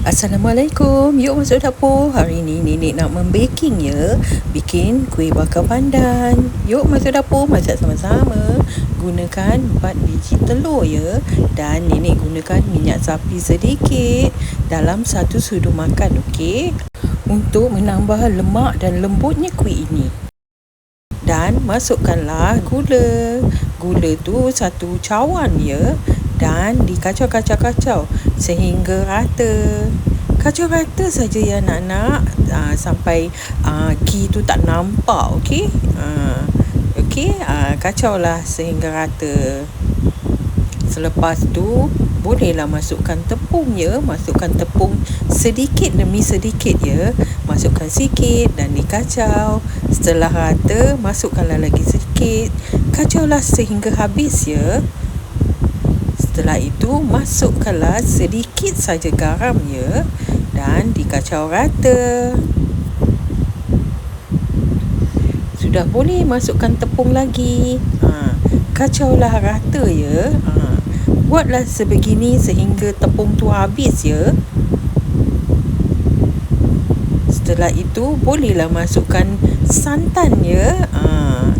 Assalamualaikum. Yuk masuk dapur. Hari ni nenek nak membaking ya. Bikin kuih bakar pandan. Yuk masuk dapur masak sama-sama. Gunakan 4 biji telur ya. Dan nenek gunakan minyak sapi sedikit dalam satu sudu makan okey. Untuk menambah lemak dan lembutnya kuih ini. Dan masukkanlah gula. Gula tu satu cawan ya dan dikacau-kacau-kacau sehingga rata. Kacau rata saja ya anak-anak uh, sampai uh, ki tu tak nampak okey. Uh, okey, uh, kacaulah sehingga rata. Selepas tu bolehlah masukkan tepung ya, masukkan tepung sedikit demi sedikit ya. Masukkan sikit dan dikacau. Setelah rata, masukkanlah lagi sedikit. Kacaulah sehingga habis ya. Setelah itu masukkanlah sedikit saja garam ya dan dikacau rata. Sudah boleh masukkan tepung lagi. Ha, kacaulah rata ya. Ha, buatlah sebegini sehingga tepung tu habis ya. Setelah itu bolehlah masukkan santan ya. Ha,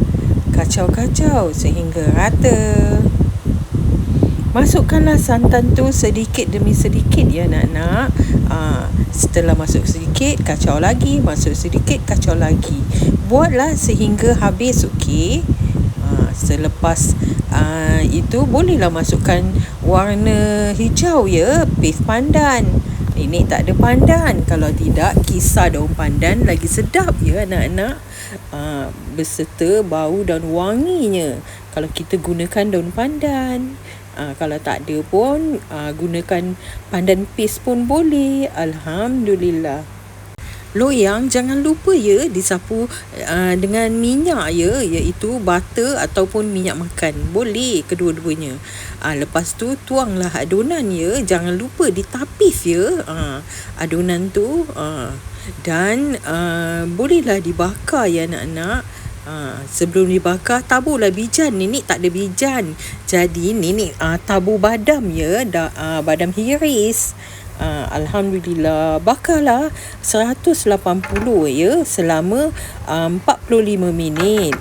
kacau-kacau sehingga rata. Masukkanlah santan tu sedikit demi sedikit ya nak-nak. Ha, setelah masuk sedikit, kacau lagi. Masuk sedikit, kacau lagi. Buatlah sehingga habis, okey. Ha, selepas uh, itu, bolehlah masukkan warna hijau ya. Paste pandan. Ini tak ada pandan. Kalau tidak, kisar daun pandan lagi sedap ya anak-anak. Beserta bau dan wanginya. Kalau kita gunakan daun pandan. Uh, kalau tak ada pun uh, gunakan pandan paste pun boleh. Alhamdulillah. Loyang jangan lupa ya disapu uh, dengan minyak ya iaitu butter ataupun minyak makan. Boleh kedua-duanya. Uh, lepas tu tuanglah adunan ya. Jangan lupa ditapis ya. Uh, adunan tu uh, dan uh, bolehlah dibakar ya anak-anak. Ha, sebelum dibakar taburlah bijan. Nenek tak ada bijan. Jadi nenek uh, tabur badam ya. Da, uh, badam hiris. Uh, alhamdulillah. Bakarlah 180 ya selama uh, 45 minit.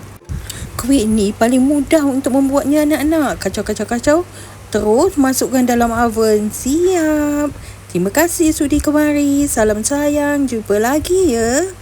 Kuih ni paling mudah untuk membuatnya anak-anak. Kacau-kacau-kacau. Terus masukkan dalam oven. Siap. Terima kasih sudi kemari. Salam sayang. Jumpa lagi ya